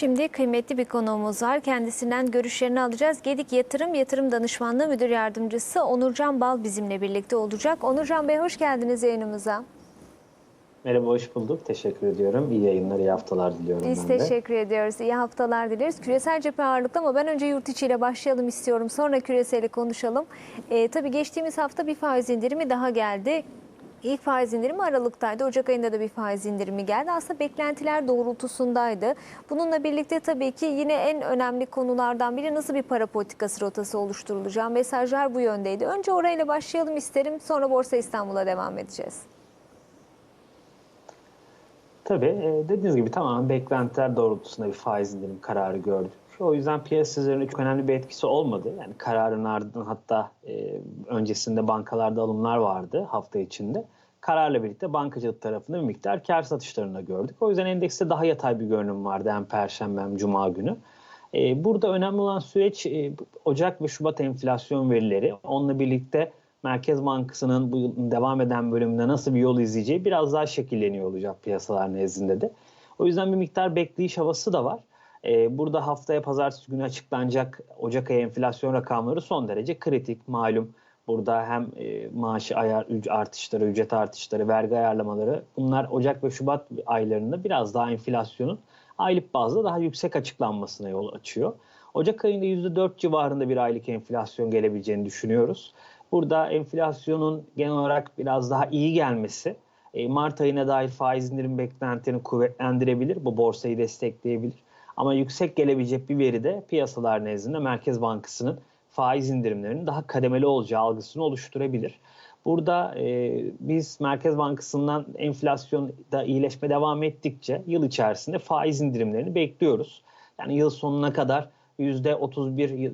Şimdi kıymetli bir konuğumuz var. Kendisinden görüşlerini alacağız. Gedik Yatırım Yatırım Danışmanlığı Müdür Yardımcısı Onurcan Bal bizimle birlikte olacak. Onurcan Bey hoş geldiniz yayınımıza. Merhaba, hoş bulduk. Teşekkür ediyorum. İyi yayınlar, iyi haftalar diliyorum Biz ben de. teşekkür ediyoruz. İyi haftalar dileriz. Küresel cephe ağırlıklı ama ben önce yurt içiyle başlayalım istiyorum. Sonra küreseli konuşalım. Ee, tabii geçtiğimiz hafta bir faiz indirimi daha geldi. İlk faiz indirimi Aralık'taydı. Ocak ayında da bir faiz indirimi geldi. Aslında beklentiler doğrultusundaydı. Bununla birlikte tabii ki yine en önemli konulardan biri nasıl bir para politikası rotası oluşturulacağı. Mesajlar bu yöndeydi. Önce orayla başlayalım isterim. Sonra Borsa İstanbul'a devam edeceğiz. Tabii e, dediğiniz gibi tamamen beklentiler doğrultusunda bir faiz indirim kararı gördük. O yüzden piyasa üzerinde çok önemli bir etkisi olmadı. Yani kararın ardından hatta e, öncesinde bankalarda alımlar vardı hafta içinde. Kararla birlikte bankacılık tarafında bir miktar kar satışlarını gördük. O yüzden endekste daha yatay bir görünüm vardı hem perşembe hem cuma günü. E, burada önemli olan süreç e, Ocak ve Şubat enflasyon verileri. Onunla birlikte Merkez Bankası'nın bu yılın devam eden bölümünde nasıl bir yol izleyeceği biraz daha şekilleniyor olacak piyasalar nezdinde de. O yüzden bir miktar bekleyiş havası da var. Ee, burada haftaya pazartesi günü açıklanacak Ocak ayı enflasyon rakamları son derece kritik. Malum burada hem e, maaşı ayar artışları, ücret artışları, vergi ayarlamaları bunlar Ocak ve Şubat aylarında biraz daha enflasyonun aylık bazda daha yüksek açıklanmasına yol açıyor. Ocak ayında %4 civarında bir aylık enflasyon gelebileceğini düşünüyoruz. Burada enflasyonun genel olarak biraz daha iyi gelmesi e, Mart ayına dair faiz indirim beklentilerini kuvvetlendirebilir. Bu borsayı destekleyebilir. Ama yüksek gelebilecek bir veri de piyasalar nezdinde Merkez Bankası'nın faiz indirimlerinin daha kademeli olacağı algısını oluşturabilir. Burada e, biz Merkez Bankası'ndan enflasyonda iyileşme devam ettikçe yıl içerisinde faiz indirimlerini bekliyoruz. Yani yıl sonuna kadar %31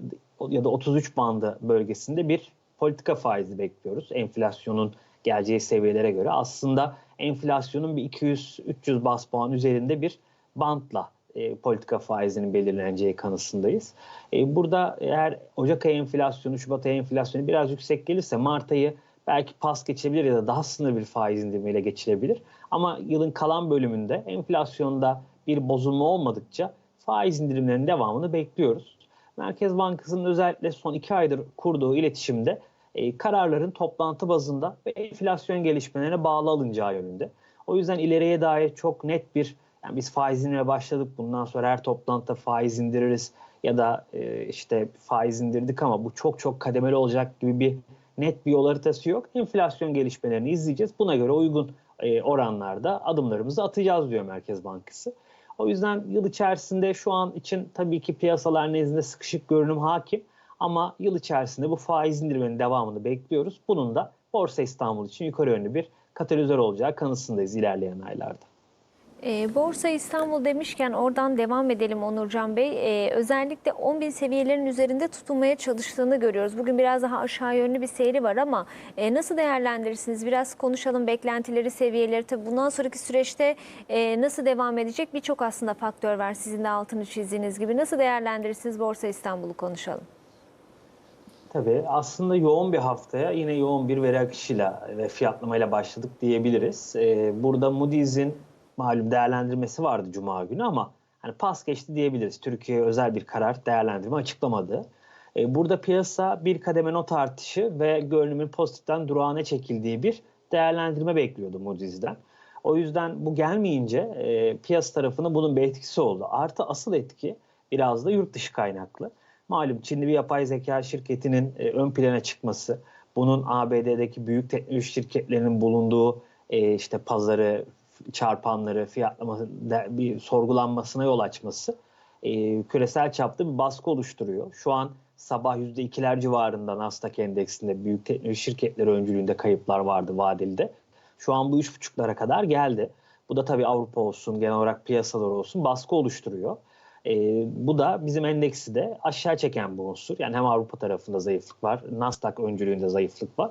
ya da 33 bandı bölgesinde bir politika faizi bekliyoruz. Enflasyonun geleceği seviyelere göre aslında enflasyonun bir 200-300 bas puan üzerinde bir bantla e, politika faizinin belirleneceği kanısındayız. E, burada eğer Ocak ayı enflasyonu, Şubat ayı enflasyonu biraz yüksek gelirse Mart ayı belki pas geçebilir ya da daha sınırlı bir faiz indirimiyle geçilebilir. Ama yılın kalan bölümünde enflasyonda bir bozulma olmadıkça faiz indirimlerinin devamını bekliyoruz. Merkez Bankası'nın özellikle son iki aydır kurduğu iletişimde e, kararların toplantı bazında ve enflasyon gelişmelerine bağlı alınacağı yönünde. O yüzden ileriye dair çok net bir yani biz faiz indirmeye başladık bundan sonra her toplantıda faiz indiririz ya da e, işte faiz indirdik ama bu çok çok kademeli olacak gibi bir net bir yol haritası yok. Enflasyon gelişmelerini izleyeceğiz. Buna göre uygun e, oranlarda adımlarımızı atacağız diyor Merkez Bankası. O yüzden yıl içerisinde şu an için tabii ki piyasalar nezdinde sıkışık görünüm hakim. Ama yıl içerisinde bu faiz indiriminin devamını bekliyoruz. Bunun da Borsa İstanbul için yukarı yönlü bir katalizör olacağı kanısındayız ilerleyen aylarda. E, Borsa İstanbul demişken oradan devam edelim Onurcan Bey. E, özellikle 10 bin seviyelerin üzerinde tutunmaya çalıştığını görüyoruz. Bugün biraz daha aşağı yönlü bir seyri var ama e, nasıl değerlendirirsiniz? Biraz konuşalım beklentileri, seviyeleri. Tabii bundan sonraki süreçte e, nasıl devam edecek birçok aslında faktör var sizin de altını çizdiğiniz gibi. Nasıl değerlendirirsiniz Borsa İstanbul'u konuşalım. Tabii aslında yoğun bir haftaya yine yoğun bir veri akışıyla ve fiyatlamayla başladık diyebiliriz. Ee, burada Moody's'in malum değerlendirmesi vardı Cuma günü ama hani pas geçti diyebiliriz. Türkiye'ye özel bir karar değerlendirme açıklamadı. Ee, burada piyasa bir kademe not artışı ve görünümün pozitiften durağına çekildiği bir değerlendirme bekliyordu Moody's'den. O yüzden bu gelmeyince e, piyasa tarafında bunun bir etkisi oldu. Artı asıl etki biraz da yurt dışı kaynaklı. Malum Çinli bir yapay zeka şirketinin e, ön plana çıkması, bunun ABD'deki büyük teknoloji şirketlerinin bulunduğu e, işte pazarı, çarpanları, fiyatlaması bir sorgulanmasına yol açması e, küresel çapta bir baskı oluşturuyor. Şu an sabah %2'ler civarında Nasdaq endeksinde büyük teknoloji şirketleri öncülüğünde kayıplar vardı vadeli Şu an bu 3,5'lara kadar geldi. Bu da tabii Avrupa olsun, genel olarak piyasalar olsun baskı oluşturuyor. E, bu da bizim endeksi de aşağı çeken bir unsur. Yani hem Avrupa tarafında zayıflık var, Nasdaq öncülüğünde zayıflık var.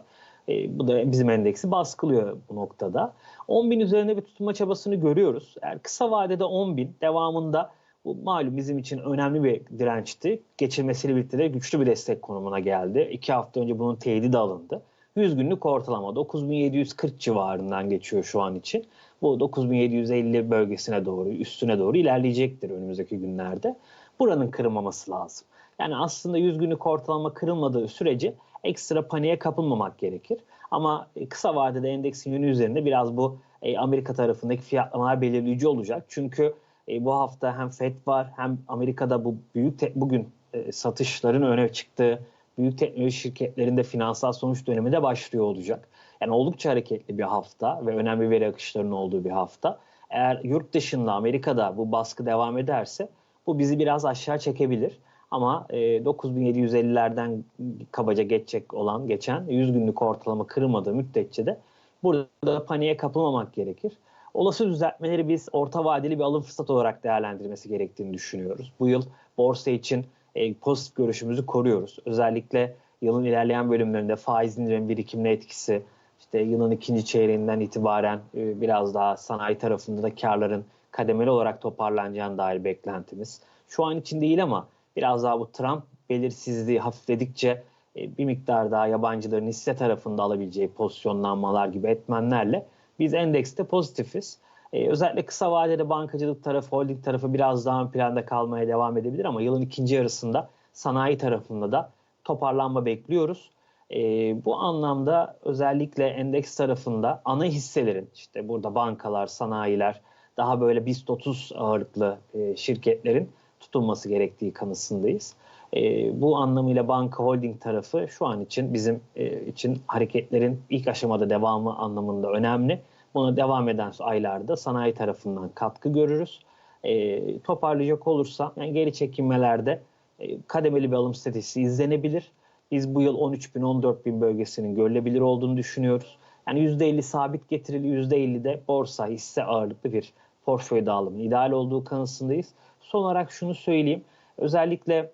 E, bu da bizim endeksi baskılıyor bu noktada. 10 bin üzerinde bir tutunma çabasını görüyoruz. Eğer kısa vadede 10 bin devamında bu malum bizim için önemli bir dirençti. Geçirmesiyle birlikte de güçlü bir destek konumuna geldi. İki hafta önce bunun teyidi de alındı. 100 günlük ortalama 9740 civarından geçiyor şu an için. Bu 9750 bölgesine doğru, üstüne doğru ilerleyecektir önümüzdeki günlerde. Buranın kırılmaması lazım. Yani aslında 100 günlük ortalama kırılmadığı sürece ekstra paniğe kapılmamak gerekir. Ama kısa vadede endeksin yönü üzerinde biraz bu e, Amerika tarafındaki fiyatlamalar belirleyici olacak. Çünkü e, bu hafta hem FED var hem Amerika'da bu büyük te- bugün e, satışların öne çıktığı büyük teknoloji şirketlerinde finansal sonuç dönemi de başlıyor olacak. Yani oldukça hareketli bir hafta ve önemli veri akışlarının olduğu bir hafta. Eğer yurt dışında Amerika'da bu baskı devam ederse bu bizi biraz aşağı çekebilir. Ama e, 9750'lerden kabaca geçecek olan geçen 100 günlük ortalama kırılmadığı müddetçe de burada paniğe kapılmamak gerekir. Olası düzeltmeleri biz orta vadeli bir alım fırsatı olarak değerlendirmesi gerektiğini düşünüyoruz. Bu yıl borsa için e, pozitif görüşümüzü koruyoruz. Özellikle yılın ilerleyen bölümlerinde faiz indirim birikimine etkisi, işte yılın ikinci çeyreğinden itibaren e, biraz daha sanayi tarafında da karların kademeli olarak toparlanacağına dair beklentimiz. Şu an için değil ama biraz daha bu Trump belirsizliği hafifledikçe e, bir miktar daha yabancıların hisse tarafında alabileceği pozisyonlanmalar gibi etmenlerle biz endekste pozitifiz. Ee, özellikle kısa vadede bankacılık tarafı, holding tarafı biraz daha ön planda kalmaya devam edebilir ama yılın ikinci yarısında sanayi tarafında da toparlanma bekliyoruz. Ee, bu anlamda özellikle endeks tarafında ana hisselerin işte burada bankalar, sanayiler, daha böyle BIST 30 ağırlıklı e, şirketlerin tutulması gerektiği kanısındayız. E, bu anlamıyla banka holding tarafı şu an için bizim e, için hareketlerin ilk aşamada devamı anlamında önemli. Buna devam eden aylarda sanayi tarafından katkı görürüz. E, toparlayacak olursam yani geri çekilmelerde e, kademeli bir alım stratejisi izlenebilir. Biz bu yıl 13 bin 14 bin bölgesinin görülebilir olduğunu düşünüyoruz. Yani %50 sabit getirili %50 de borsa hisse ağırlıklı bir portföy dağılımının ideal olduğu kanısındayız. Son olarak şunu söyleyeyim. Özellikle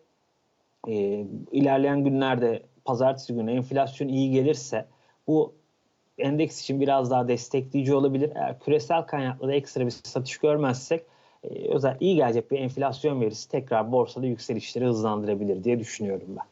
e, ilerleyen günlerde pazartesi günü enflasyon iyi gelirse bu endeks için biraz daha destekleyici olabilir. Eğer küresel kaynaklı da ekstra bir satış görmezsek e, özel iyi gelecek bir enflasyon verisi tekrar borsada yükselişleri hızlandırabilir diye düşünüyorum ben.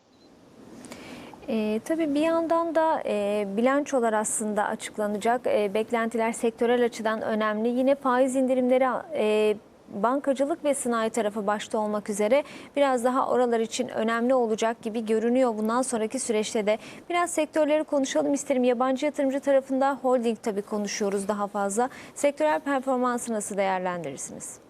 E, tabii bir yandan da e, bilançolar aslında açıklanacak. E, beklentiler sektörel açıdan önemli. Yine faiz indirimleri e, bankacılık ve sanayi tarafı başta olmak üzere biraz daha oralar için önemli olacak gibi görünüyor. Bundan sonraki süreçte de biraz sektörleri konuşalım isterim. Yabancı yatırımcı tarafında holding tabii konuşuyoruz daha fazla. Sektörel performansı nasıl değerlendirirsiniz?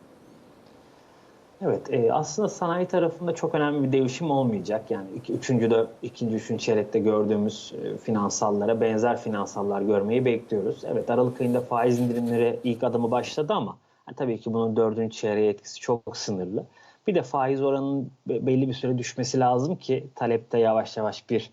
Evet, e, aslında sanayi tarafında çok önemli bir değişim olmayacak. Yani iki, üçüncü, dört, ikinci, üçüncü çeyrekte gördüğümüz e, finansallara benzer finansallar görmeyi bekliyoruz. Evet, Aralık ayında faiz indirimleri ilk adımı başladı ama yani tabii ki bunun dördüncü çeyreğe etkisi çok sınırlı. Bir de faiz oranının belli bir süre düşmesi lazım ki talepte yavaş yavaş bir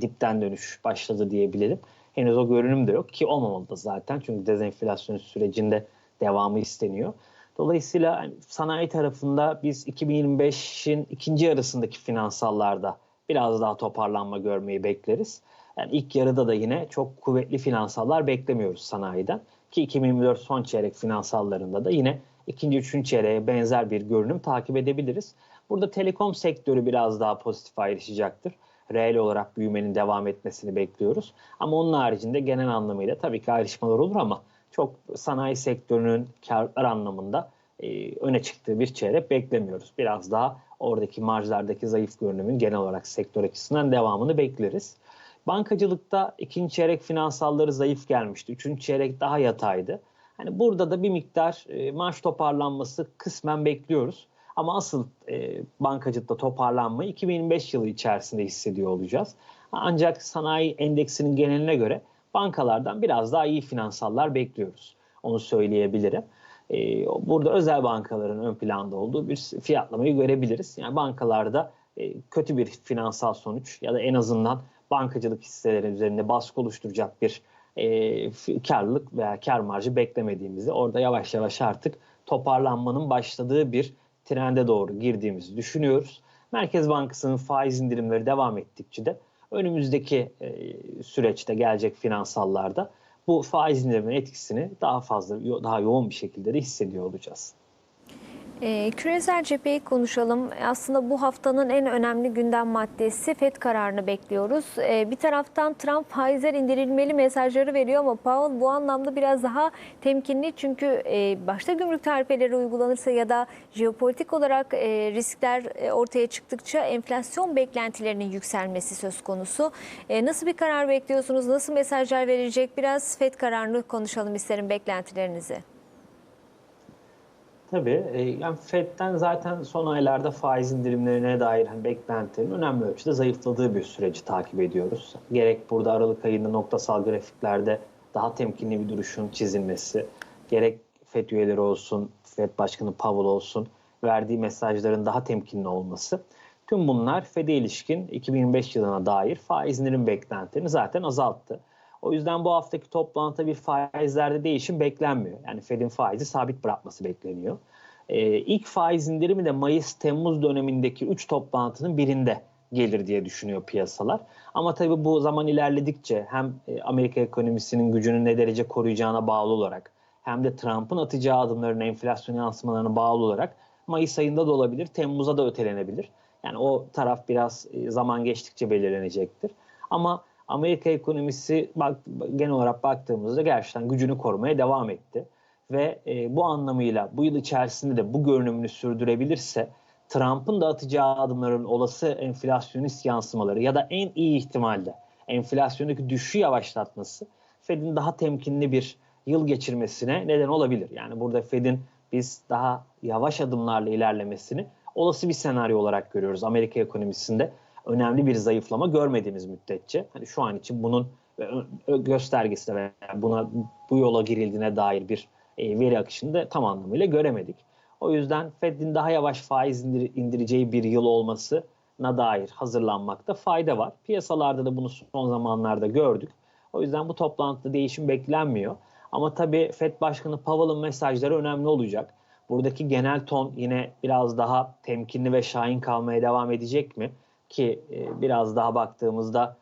dipten dönüş başladı diyebilirim. Henüz o görünüm de yok ki olmamalı da zaten çünkü dezenflasyon sürecinde devamı isteniyor. Dolayısıyla sanayi tarafında biz 2025'in ikinci yarısındaki finansallarda biraz daha toparlanma görmeyi bekleriz. Yani ilk yarıda da yine çok kuvvetli finansallar beklemiyoruz sanayiden. Ki 2024 son çeyrek finansallarında da yine ikinci, üçüncü çeyreğe benzer bir görünüm takip edebiliriz. Burada telekom sektörü biraz daha pozitif ayrışacaktır. Reel olarak büyümenin devam etmesini bekliyoruz. Ama onun haricinde genel anlamıyla tabii ki ayrışmalar olur ama çok sanayi sektörünün karlar anlamında e, öne çıktığı bir çeyrek beklemiyoruz. Biraz daha oradaki marjlardaki zayıf görünümün genel olarak sektör açısından devamını bekleriz. Bankacılıkta ikinci çeyrek finansalları zayıf gelmişti. Üçüncü çeyrek daha yataydı. Hani burada da bir miktar e, marş toparlanması kısmen bekliyoruz. Ama asıl e, bankacılıkta toparlanmayı 2025 yılı içerisinde hissediyor olacağız. Ancak sanayi endeksinin geneline göre bankalardan biraz daha iyi finansallar bekliyoruz. Onu söyleyebilirim. E, burada özel bankaların ön planda olduğu bir fiyatlamayı görebiliriz. Yani bankalarda e, kötü bir finansal sonuç ya da en azından bankacılık hisseleri üzerinde baskı oluşturacak bir e, karlılık veya kar marjı beklemediğimizi orada yavaş yavaş artık toparlanmanın başladığı bir trende doğru girdiğimizi düşünüyoruz. Merkez Bankası'nın faiz indirimleri devam ettikçe de önümüzdeki e, süreçte gelecek finansallarda bu faiz indiriminin etkisini daha fazla, daha yoğun bir şekilde de hissediyor olacağız. Ee, küresel cepheyi konuşalım. Aslında bu haftanın en önemli gündem maddesi FED kararını bekliyoruz. Ee, bir taraftan Trump faizler indirilmeli mesajları veriyor ama Powell bu anlamda biraz daha temkinli. Çünkü e, başta gümrük tarifeleri uygulanırsa ya da jeopolitik olarak e, riskler e, ortaya çıktıkça enflasyon beklentilerinin yükselmesi söz konusu. E, nasıl bir karar bekliyorsunuz? Nasıl mesajlar verilecek? Biraz FED kararını konuşalım isterim beklentilerinizi. Tabii. e, Yani FED'den zaten son aylarda faiz indirimlerine dair hani beklentilerin önemli ölçüde zayıfladığı bir süreci takip ediyoruz. Gerek burada Aralık ayında noktasal grafiklerde daha temkinli bir duruşun çizilmesi, gerek FED üyeleri olsun, FED Başkanı Powell olsun verdiği mesajların daha temkinli olması. Tüm bunlar FED'e ilişkin 2025 yılına dair faiz indirim beklentilerini zaten azalttı. O yüzden bu haftaki toplantıda bir faizlerde değişim beklenmiyor. Yani Fed'in faizi sabit bırakması bekleniyor. Ee, ilk faiz indirimi de Mayıs-Temmuz dönemindeki 3 toplantının birinde gelir diye düşünüyor piyasalar. Ama tabii bu zaman ilerledikçe hem e, Amerika ekonomisinin gücünü ne derece koruyacağına bağlı olarak hem de Trump'ın atacağı adımların enflasyon yansımalarına bağlı olarak Mayıs ayında da olabilir, Temmuz'a da ötelenebilir. Yani o taraf biraz e, zaman geçtikçe belirlenecektir. Ama Amerika ekonomisi bak, genel olarak baktığımızda gerçekten gücünü korumaya devam etti. Ve e, bu anlamıyla bu yıl içerisinde de bu görünümünü sürdürebilirse Trump'ın da atacağı adımların olası enflasyonist yansımaları ya da en iyi ihtimalle enflasyondaki düşüşü yavaşlatması Fed'in daha temkinli bir yıl geçirmesine neden olabilir. Yani burada Fed'in biz daha yavaş adımlarla ilerlemesini olası bir senaryo olarak görüyoruz Amerika ekonomisinde önemli bir zayıflama görmediğimiz müddetçe hani şu an için bunun göstergesi veya buna bu yola girildiğine dair bir e, veri akışını da tam anlamıyla göremedik. O yüzden Fed'in daha yavaş faiz indir, indireceği bir yıl olmasına dair hazırlanmakta fayda var. Piyasalarda da bunu son zamanlarda gördük. O yüzden bu toplantıda değişim beklenmiyor. Ama tabii Fed Başkanı Powell'ın mesajları önemli olacak. Buradaki genel ton yine biraz daha temkinli ve şahin kalmaya devam edecek mi? Ki e, biraz daha baktığımızda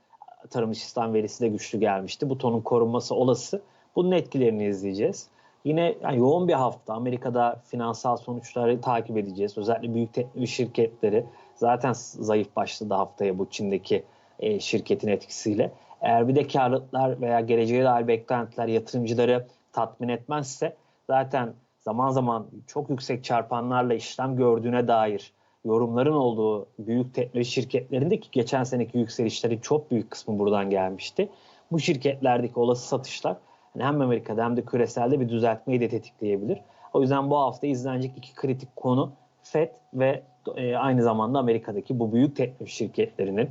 tarım istihdam verisi de güçlü gelmişti. Bu tonun korunması olası. Bunun etkilerini izleyeceğiz. Yine yani yoğun bir hafta. Amerika'da finansal sonuçları takip edeceğiz. Özellikle büyük teknoloji şirketleri zaten zayıf başladı haftaya bu Çin'deki e, şirketin etkisiyle. Eğer bir de karlılıklar veya geleceğe dair beklentiler yatırımcıları tatmin etmezse zaten zaman zaman çok yüksek çarpanlarla işlem gördüğüne dair yorumların olduğu büyük teknoloji şirketlerinde ki geçen seneki yükselişlerin çok büyük kısmı buradan gelmişti. Bu şirketlerdeki olası satışlar yani hem Amerika'da hem de küreselde bir düzeltmeyi de tetikleyebilir. O yüzden bu hafta izlenecek iki kritik konu FED ve e, aynı zamanda Amerika'daki bu büyük teknoloji şirketlerinin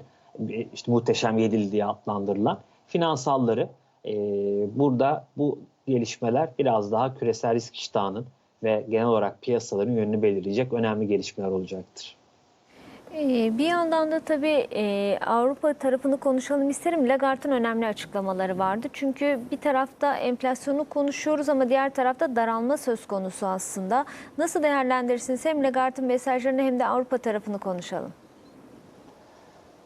e, işte muhteşem yedili diye adlandırılan finansalları e, burada bu gelişmeler biraz daha küresel risk iştahının ve genel olarak piyasaların yönünü belirleyecek önemli gelişmeler olacaktır. Ee, bir yandan da tabii e, Avrupa tarafını konuşalım isterim. Lagarde'ın önemli açıklamaları vardı. Çünkü bir tarafta enflasyonu konuşuyoruz ama diğer tarafta daralma söz konusu aslında. Nasıl değerlendirirsiniz? Hem Lagarde'ın mesajlarını hem de Avrupa tarafını konuşalım.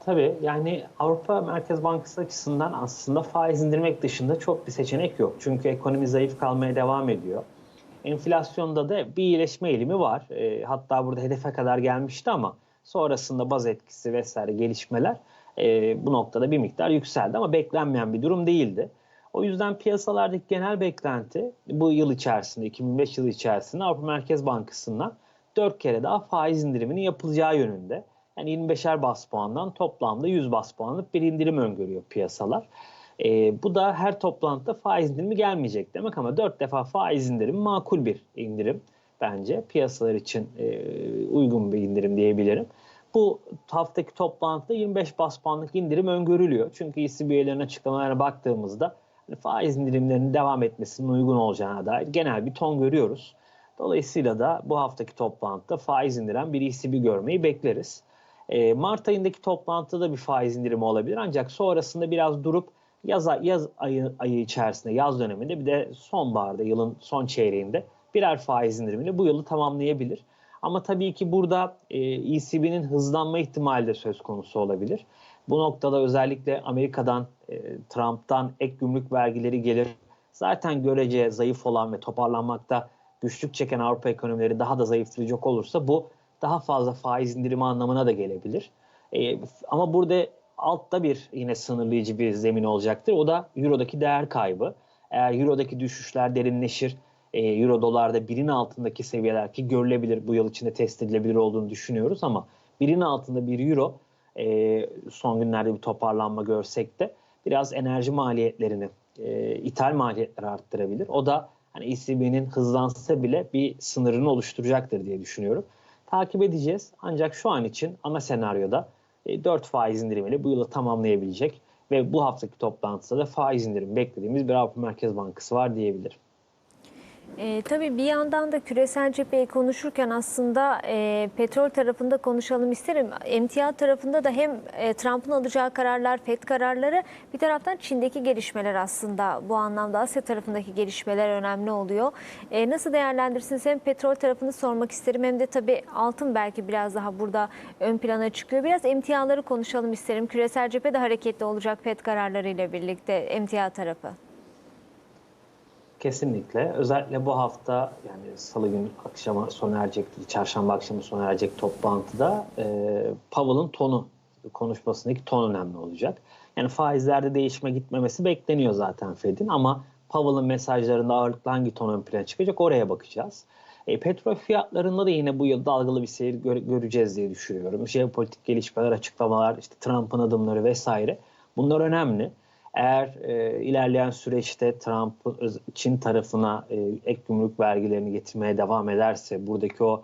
Tabii yani Avrupa Merkez Bankası açısından aslında faiz indirmek dışında çok bir seçenek yok. Çünkü ekonomi zayıf kalmaya devam ediyor. Enflasyonda da bir iyileşme eğilimi var. E, hatta burada hedefe kadar gelmişti ama sonrasında baz etkisi vesaire gelişmeler e, bu noktada bir miktar yükseldi ama beklenmeyen bir durum değildi. O yüzden piyasalardaki genel beklenti bu yıl içerisinde, 2005 yılı içerisinde Avrupa Merkez Bankası'ndan 4 kere daha faiz indiriminin yapılacağı yönünde. Yani 25'er bas puandan toplamda 100 bas puanlık bir indirim öngörüyor piyasalar. E, bu da her toplantıda faiz indirimi gelmeyecek demek ama 4 defa faiz indirimi makul bir indirim bence. Piyasalar için e, uygun bir indirim diyebilirim. Bu haftaki toplantıda 25 bas puanlık indirim öngörülüyor. Çünkü ECB üyelerinin açıklamalarına baktığımızda hani faiz indirimlerinin devam etmesinin uygun olacağına dair genel bir ton görüyoruz. Dolayısıyla da bu haftaki toplantıda faiz indiren bir ECB görmeyi bekleriz. E, Mart ayındaki toplantıda da bir faiz indirimi olabilir ancak sonrasında biraz durup yaz, yaz ayı, ayı içerisinde, yaz döneminde bir de sonbaharda, yılın son çeyreğinde birer faiz indirimini bu yılı tamamlayabilir. Ama tabii ki burada e, ECB'nin hızlanma ihtimali de söz konusu olabilir. Bu noktada özellikle Amerika'dan, e, Trump'tan ek gümrük vergileri gelir. Zaten görece zayıf olan ve toparlanmakta güçlük çeken Avrupa ekonomileri daha da zayıflayacak olursa bu daha fazla faiz indirimi anlamına da gelebilir. E, ama burada altta bir yine sınırlayıcı bir zemin olacaktır. O da Euro'daki değer kaybı. Eğer Euro'daki düşüşler derinleşir, e, Euro dolarda birin altındaki seviyeler ki görülebilir bu yıl içinde test edilebilir olduğunu düşünüyoruz ama birin altında bir Euro e, son günlerde bir toparlanma görsek de biraz enerji maliyetlerini, e, ithal maliyetleri arttırabilir. O da hani ECB'nin hızlansa bile bir sınırını oluşturacaktır diye düşünüyorum. Takip edeceğiz. Ancak şu an için ana senaryoda 4 faiz indirimiyle bu yılı tamamlayabilecek ve bu haftaki toplantıda da faiz indirimi beklediğimiz bir Avrupa Merkez Bankası var diyebilirim. E, tabii bir yandan da küresel cepheyi konuşurken aslında e, petrol tarafında konuşalım isterim. Emtia tarafında da hem e, Trump'ın alacağı kararlar, FED kararları bir taraftan Çin'deki gelişmeler aslında bu anlamda Asya tarafındaki gelişmeler önemli oluyor. E, nasıl değerlendirirsiniz? Hem petrol tarafını sormak isterim hem de tabii altın belki biraz daha burada ön plana çıkıyor. Biraz emtiaları konuşalım isterim. Küresel cephe de hareketli olacak FED kararlarıyla birlikte emtia tarafı. Kesinlikle. Özellikle bu hafta yani salı günü akşama sona erecek, çarşamba akşamı sona erecek toplantıda e, Powell'ın tonu, konuşmasındaki ton önemli olacak. Yani faizlerde değişme gitmemesi bekleniyor zaten Fed'in ama Powell'ın mesajlarında ağırlıklı hangi ton ön plana çıkacak oraya bakacağız. E, petrol fiyatlarında da yine bu yıl dalgalı bir seyir gör, göreceğiz diye düşünüyorum. Jeopolitik gelişmeler, açıklamalar, işte Trump'ın adımları vesaire bunlar önemli. Eğer e, ilerleyen süreçte Trump Çin tarafına e, ek gümrük vergilerini getirmeye devam ederse, buradaki o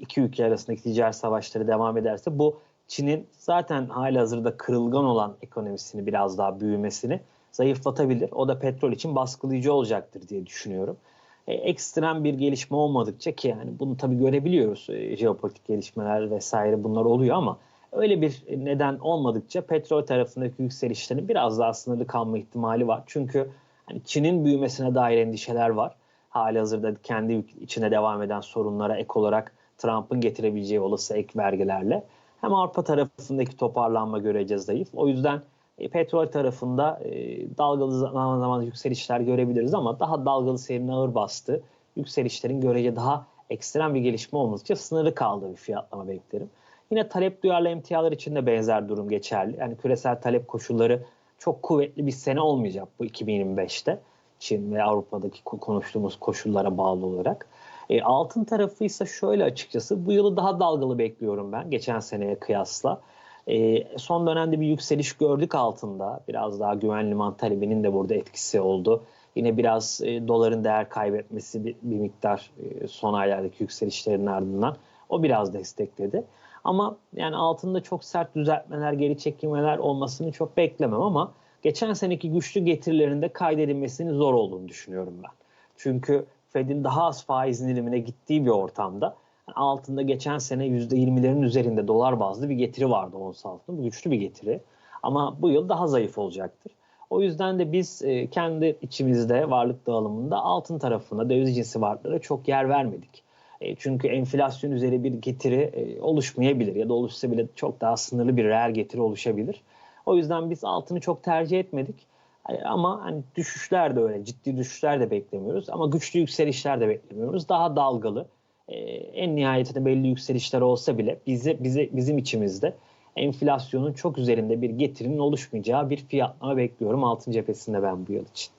iki ülke arasındaki ticaret savaşları devam ederse bu Çin'in zaten hali hazırda kırılgan olan ekonomisini biraz daha büyümesini zayıflatabilir. O da petrol için baskılayıcı olacaktır diye düşünüyorum. E, ekstrem bir gelişme olmadıkça ki yani bunu tabii görebiliyoruz. E, jeopolitik gelişmeler vesaire bunlar oluyor ama Öyle bir neden olmadıkça petrol tarafındaki yükselişlerin biraz daha sınırlı kalma ihtimali var. Çünkü hani Çin'in büyümesine dair endişeler var. Hali hazırda kendi içine devam eden sorunlara ek olarak Trump'ın getirebileceği olası ek vergilerle. Hem Avrupa tarafındaki toparlanma göreceğiz zayıf. O yüzden e, petrol tarafında e, dalgalı zaman zaman yükselişler görebiliriz ama daha dalgalı seyrin ağır bastı. Yükselişlerin görece daha ekstrem bir gelişme olmadıkça sınırlı kaldığı bir fiyatlama beklerim. Yine talep duyarlı emtialar için de benzer durum geçerli. Yani küresel talep koşulları çok kuvvetli bir sene olmayacak bu 2025'te. Çin ve Avrupa'daki konuştuğumuz koşullara bağlı olarak. E, altın tarafı ise şöyle açıkçası bu yılı daha dalgalı bekliyorum ben geçen seneye kıyasla. E, son dönemde bir yükseliş gördük altında. Biraz daha güvenli liman talebinin de burada etkisi oldu. Yine biraz e, doların değer kaybetmesi bir, bir miktar e, son aylardaki yükselişlerin ardından o biraz destekledi. Ama yani altında çok sert düzeltmeler, geri çekilmeler olmasını çok beklemem ama geçen seneki güçlü getirilerinde kaydedilmesinin zor olduğunu düşünüyorum ben. Çünkü Fed'in daha az faiz indirimine gittiği bir ortamda altında geçen sene %20'lerin üzerinde dolar bazlı bir getiri vardı ons altında. Bu güçlü bir getiri. Ama bu yıl daha zayıf olacaktır. O yüzden de biz e, kendi içimizde varlık dağılımında altın tarafına, döviz cinsi varlıklara çok yer vermedik. E, çünkü enflasyon üzeri bir getiri e, oluşmayabilir ya da oluşsa bile çok daha sınırlı bir reel getiri oluşabilir. O yüzden biz altını çok tercih etmedik. E, ama hani düşüşler de öyle, ciddi düşüşler de beklemiyoruz ama güçlü yükselişler de beklemiyoruz. Daha dalgalı. En nihayetinde belli yükselişler olsa bile bize, bize bizim içimizde enflasyonun çok üzerinde bir getirinin oluşmayacağı bir fiyatlama bekliyorum altın cephesinde ben bu yıl için.